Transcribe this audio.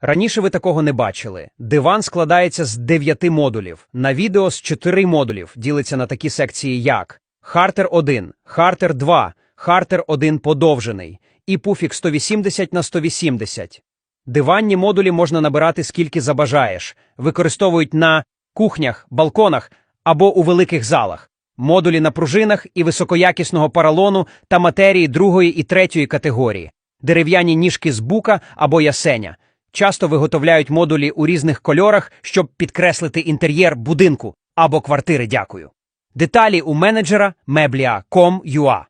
Раніше ви такого не бачили. Диван складається з 9 модулів. На відео з 4 модулів ділиться на такі секції, як Хартер 1, Хартер 2, Хартер 1 подовжений і пуфік 180 на 180. Диванні модулі можна набирати скільки забажаєш. Використовують на кухнях, балконах або у великих залах. Модулі на пружинах і високоякісного паралону та матерії другої і третьої категорії. Дерев'яні ніжки з бука або ясеня. Часто виготовляють модулі у різних кольорах, щоб підкреслити інтер'єр будинку або квартири. Дякую. Деталі у менеджера Meblia.com.ua